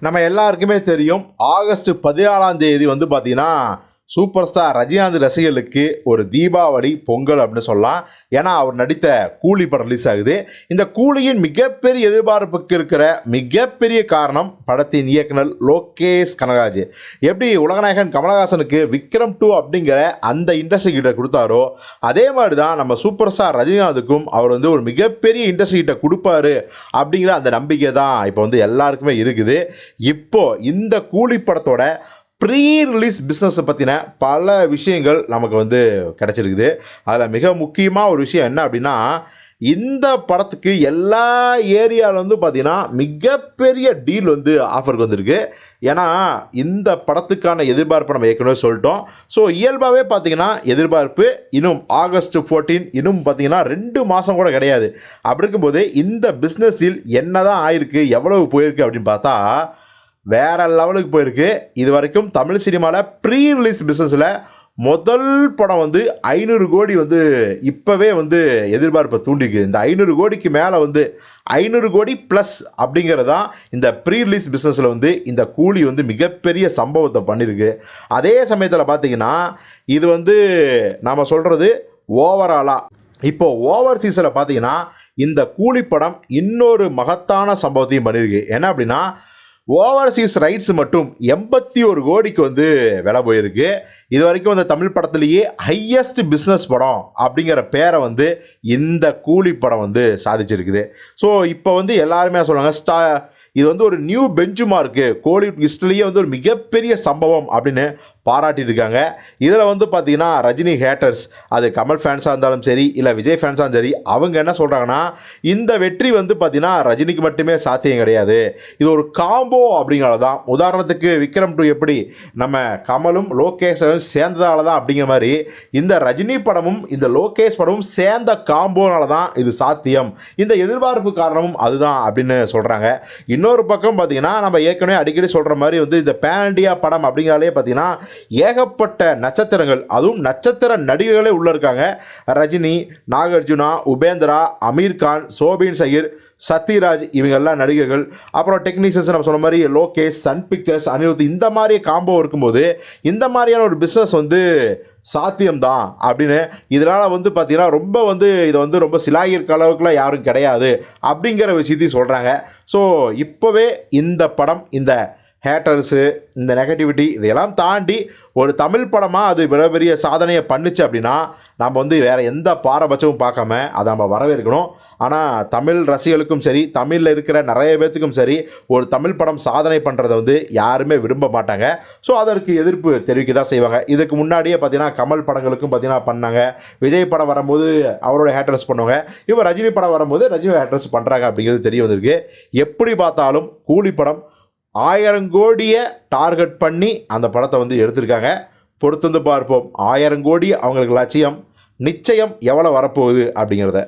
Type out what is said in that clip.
நம்ம எல்லாருக்குமே தெரியும். ஆகஸ்ட் பதினாலாம் தேதி வந்து பார்த்தீங்கன்னா சூப்பர் ஸ்டார் ரஜினிகாந்த் ரசிகர்களுக்கு ஒரு தீபாவளி பொங்கல் அப்படின்னு சொல்லலாம். ஏன்னா அவர் நடித்த கூலி படம் ரிலீஸ் ஆகுது. இந்த கூலியின் மிகப்பெரிய எதிர்பார்ப்புக்கு இருக்கிற மிகப்பெரிய காரணம் படத்தின் இயக்குனர் லோகேஷ் கனகராஜ். எப்படி உலகநாயகன் கமலஹாசனுக்கு விக்ரம் டூ அப்படிங்கிற அந்த இண்டஸ்ட்ரி கிட்ட கொடுத்தாரோ அதே மாதிரி தான் நம்ம சூப்பர் ஸ்டார் ரஜினிகாந்துக்கும் அவர் வந்து ஒரு மிகப்பெரிய இண்டஸ்ட்ரி கிட்ட கொடுப்பாரு அப்படிங்கிற அந்த நம்பிக்கை தான் இப்போ வந்து எல்லாருக்குமே இருக்குது. இப்போ இந்த கூலி படத்தோட ப்ரீ ரிலீஸ் பிஸ்னஸை பற்றின பல விஷயங்கள் நமக்கு வந்து கிடச்சிருக்குது. அதில் மிக முக்கியமாக ஒரு விஷயம் என்ன அப்படின்னா இந்த படத்துக்கு எல்லா ஏரியாவில் வந்து பார்த்திங்கன்னா மிகப்பெரிய டீல் வந்து ஆஃபருக்கு வந்திருக்கு. ஏன்னா இந்த படத்துக்கான எதிர்பார்ப்பை நம்ம ஏற்கனவே சொல்லிட்டோம். ஸோ இயல்பாகவே பார்த்திங்கன்னா எதிர்பார்ப்பு இன்னும் ஆகஸ்ட் ஃபோர்டீன் இன்னும் பார்த்தீங்கன்னா ரெண்டு மாதம் கூட கிடையாது. அப்படி இருக்கும்போது இந்த பிஸ்னஸில் என்ன தான் ஆயிருக்கு எவ்வளவு போயிருக்கு அப்படின்னு பார்த்தா வேற லெவலுக்கு போயிருக்கு. இது வரைக்கும் தமிழ் சினிமாவில் ப்ரீ ரிலீஸ் பிஸ்னஸில் முதல் படம் வந்து ஐநூறு கோடி வந்து இப்போவே வந்து எதிர்பார்ப்பை தூண்டிருக்கு இந்த ஐநூறு கோடிக்கு மேலே வந்து ஐநூறு கோடி ப்ளஸ் அப்படிங்கிறது தான் இந்த ப்ரீ ரிலீஸ் பிஸ்னஸில் வந்து இந்த கூலி வந்து மிகப்பெரிய சம்பவத்தை பண்ணியிருக்கு. அதே சமயத்தில் பார்த்தீங்கன்னா இது வந்து நாம் சொல்கிறது ஓவராலாக இப்போ ஓவர்சீஸில் பார்த்தீங்கன்னா இந்த கூலி படம் இன்னொரு மகத்தான சம்பவத்தையும் பண்ணியிருக்கு. என்ன அப்படின்னா ஓவர்சீஸ் ரைட்ஸ் மட்டும் எண்பத்தி ஒரு கோடிக்கு வந்து விலை போயிருக்கு. இது வரைக்கும் அந்த தமிழ் படத்துலேயே ஹையஸ்ட் பிஸ்னஸ் படம் அப்படிங்கிற பேரை வந்து இந்த கூலி படம் வந்து சாதிச்சிருக்குது. ஸோ இப்போ வந்து எல்லாருமே சொல்லுவாங்க ஸ்டா இது வந்து ஒரு நியூ பெஞ்சு மார்க்கு கோலிவுட் ஹிஸ்ட்ரிலேயே வந்து ஒரு மிகப்பெரிய சம்பவம் அப்படின்னு பாராட்டியிருக்காங்க. இதில் வந்து பார்த்தீங்கன்னா ரஜினி ஹேட்டர்ஸ் அது கமல் ஃபேன்ஸாக இருந்தாலும் சரி இல்லை விஜய் ஃபேன்ஸாக இருந்தாலும் சரி அவங்க என்ன சொல்கிறாங்கன்னா இந்த வெற்றி வந்து பார்த்திங்கன்னா ரஜினிக்கு மட்டுமே சாத்தியம் கிடையாது. இது ஒரு காம்போ அப்படிங்கிறது தான். உதாரணத்துக்கு விக்ரம் டூ எப்படி நம்ம கமலும் லோகேஷும் சேர்ந்ததால தான் அப்படிங்கிற மாதிரி இந்த ரஜினி படமும் இந்த லோகேஷ் படமும் சேர்ந்த காம்போனால தான் இது சாத்தியம். இந்த எதிர்பார்ப்பு காரணமும் அதுதான் அப்படின்னு சொல்கிறாங்க இன்னொரு பக்கம் பார்த்தீங்கன்னா நம்ம ஏற்கனவே அடிக்கடி சொல்கிற மாதிரி வந்து இந்த பேன் இண்டியா படம் அப்படிங்கிறாலே பார்த்தீங்கன்னா ஏகப்பட்ட நட்சத்திரங்கள். அதுவும் நட்சத்திர நடிகர்களே உள்ளே இருக்காங்க. ரஜினி நாகார்ஜுனா உபேந்திரா அமீர்கான் சோபின் சகீர் சத்யராஜ் இவங்கெல்லாம் நடிகர்கள் அப்புறம் டெக்னீஷியன்ஸ் நம்ம சொன்ன மாதிரி லோகேஷ் சன் பிக்சர்ஸ் அனிருத் இந்த மாதிரி காம்போ இருக்கும்போது இந்த மாதிரியான ஒரு பிஸ்னஸ் வந்து சாத்தியம்தான் அப்படின்னு இதனால் வந்து பார்த்திங்கன்னா ரொம்ப வந்து இதை வந்து ரொம்ப சிலாகிருக்க அளவுக்குலாம் யாரும் கிடையாது அப்படிங்கிற விஷயத்தையும் சொல்கிறாங்க ஸோ இப்போவே இந்த படம் இந்த ஹேட்டர்ஸு இந்த நெகட்டிவிட்டி இதையெல்லாம் தாண்டி ஒரு தமிழ் படமாக அது மிகப்பெரிய சாதனையை பண்ணுச்சு அப்படின்னா நம்ம வந்து வேறு எந்த பாரபட்சமும் பார்க்காம அதை நம்ம வரவேற்கணும். ஆனால் தமிழ் ரசிகர்களுக்கும் சரி தமிழில் இருக்கிற நிறைய பேர்த்துக்கும் சரி ஒரு தமிழ் படம் சாதனை பண்ணுறதை வந்து யாருமே விரும்ப மாட்டாங்க. ஸோ அதற்கு எதிர்ப்பு தெரிவிக்க தான் செய்வாங்க. இதுக்கு முன்னாடியே பார்த்தீங்கன்னா கமல் படங்களுக்கும் பார்த்தீங்கன்னா பண்ணாங்க. விஜய் படம் வரும்போது அவரோட ஹேட்டர்ஸ் பண்ணுவாங்க. இப்போ ரஜினி படம் வரும்போது ரஜினி ஹேட்டர்ஸ் பண்ணுறாங்க அப்படிங்கிறது தெரிய வந்திருக்கு. எப்படி பார்த்தாலும் கூலி படம் ஆயிரம் கோடியை டார்கெட் பண்ணி அந்த படத்தை வந்து எடுத்திருக்காங்க. பொறுத்து வந்து பார்ப்போம். ஆயிரம் கோடி அவங்களுக்கு லட்சியம் நிச்சயம் எவ்வளோ வரப்போகுது அப்படிங்கிறத.